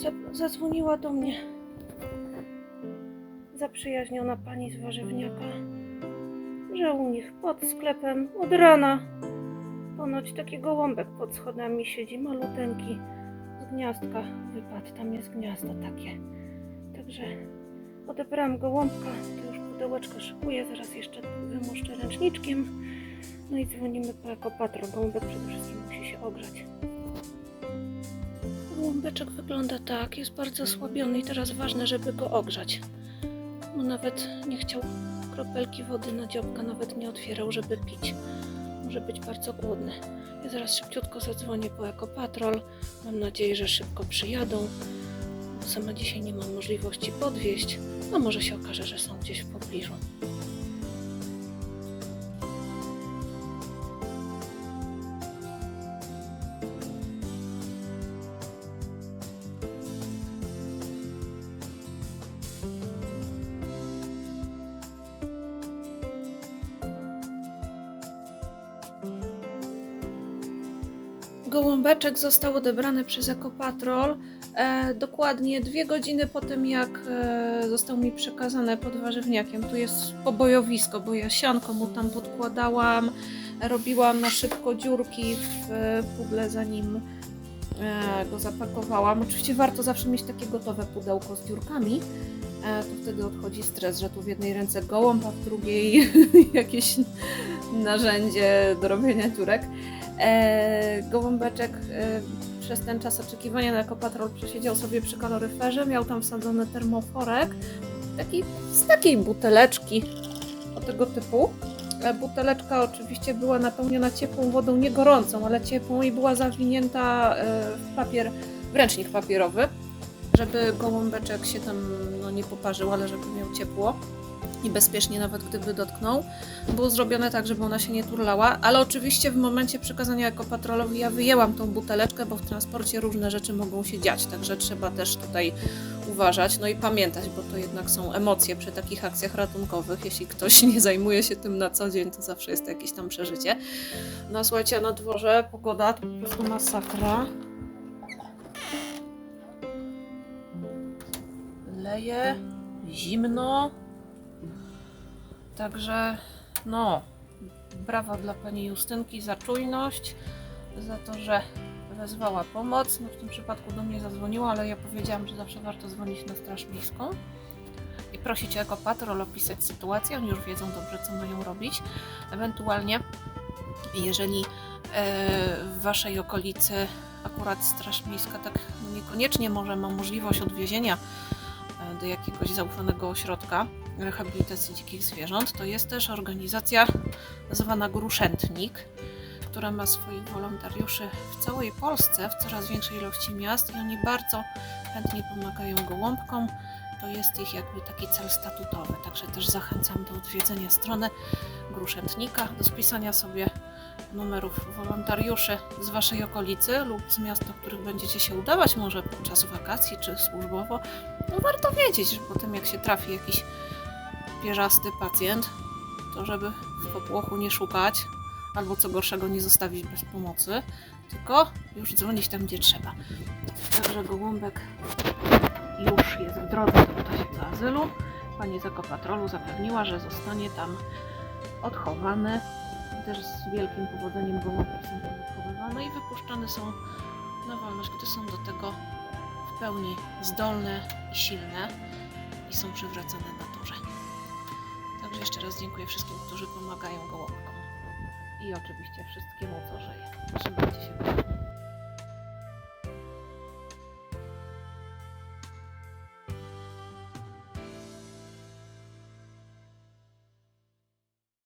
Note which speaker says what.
Speaker 1: za- zadzwoniła do mnie zaprzyjaźniona pani z warzywniaka, że u nich pod sklepem od rana ponoć taki gołąbek pod schodami siedzi, maluteńki, z gniazdka wypadł, tam jest gniazdo takie. Także odebrałam gołąbka, to już pudełeczko szykuję, zaraz jeszcze wymuszczę ręczniczkiem. No i dzwonimy po ekopatrol. Gołąbek przede wszystkim musi się ogrzać. Gołąbeczek wygląda tak, jest bardzo osłabiony i teraz ważne, żeby go ogrzać. Bo nawet nie chciał kropelki wody na dziobka, nawet nie otwierał, żeby pić. Może być bardzo głodny. Ja zaraz szybciutko zadzwonię po ekopatrol. Mam nadzieję, że szybko przyjadą. Bo sama dzisiaj nie mam możliwości podwieźć. No może się okaże, że są gdzieś w pobliżu. Gołąbeczek został odebrany przez Ekopatrol e, dokładnie dwie godziny po tym, jak e, został mi przekazany pod warzywniakiem. Tu jest pobojowisko, bo ja sianko mu tam podkładałam, robiłam na szybko dziurki w e, puble, zanim e, go zapakowałam. Oczywiście warto zawsze mieć takie gotowe pudełko z dziurkami. E, to wtedy odchodzi stres, że tu w jednej ręce gołąb, a w drugiej jakieś narzędzie do robienia dziurek. E, gołąbeczek e, przez ten czas oczekiwania na ekopatrol przesiedział sobie przy kaloryferze, miał tam wsadzony termoforek, taki, z takiej buteleczki o tego typu. E, Buteleczka oczywiście była napełniona ciepłą wodą, nie gorącą, ale ciepłą i była zawinięta e, w papier, w ręcznik papierowy, żeby gołąbeczek się tam no, nie poparzył, ale żeby miał ciepło i bezpiecznie nawet gdyby dotknął. Było zrobione tak, żeby ona się nie turlała, ale oczywiście w momencie przekazania ekopatrolowi ja wyjęłam tą buteleczkę, bo w transporcie różne rzeczy mogą się dziać, także trzeba też tutaj uważać, no i pamiętać, bo to jednak są emocje przy takich akcjach ratunkowych. Jeśli ktoś nie zajmuje się tym na co dzień, to zawsze jest jakieś tam przeżycie. No słuchajcie, na dworze pogoda to po prostu masakra. Leje, zimno. Także no, brawa dla pani Justynki za czujność, za to, że wezwała pomoc. No, w tym przypadku do mnie zadzwoniła, ale ja powiedziałam, że zawsze warto dzwonić na Straż Miejską i prosić o ekopatrol opisać sytuację. Oni już wiedzą dobrze, co mają robić. Ewentualnie, jeżeli e, w waszej okolicy akurat Straż Miejska tak niekoniecznie może ma możliwość odwiezienia do jakiegoś zaufanego ośrodka rehabilitacji dzikich zwierząt, to jest też organizacja zwana Gruszętnik, która ma swoich wolontariuszy w całej Polsce, w coraz większej ilości miast i oni bardzo chętnie pomagają gołąbkom. To jest ich jakby taki cel statutowy, także też zachęcam do odwiedzenia strony Gruszętnika, do spisania sobie numerów wolontariuszy z Waszej okolicy lub z miast, do których będziecie się udawać, może podczas wakacji czy służbowo. No warto wiedzieć, że potem jak się trafi jakiś pierzasty pacjent, to żeby w popłochu nie szukać, albo co gorszego nie zostawić bez pomocy, tylko już dzwonić tam, gdzie trzeba. Także gołąbek już jest w drodze do ptasiego azylu. Pani z ekopatrolu zapewniła, że zostanie tam odchowany. Też z wielkim powodzeniem gołąbki są tam odchowywane i wypuszczane są na wolność, gdy są do tego w pełni zdolne i silne i są przywracane naturze. Także jeszcze raz dziękuję wszystkim, którzy pomagają gołąbkom. I oczywiście wszystkiemu, co żyje. Trzymajcie się.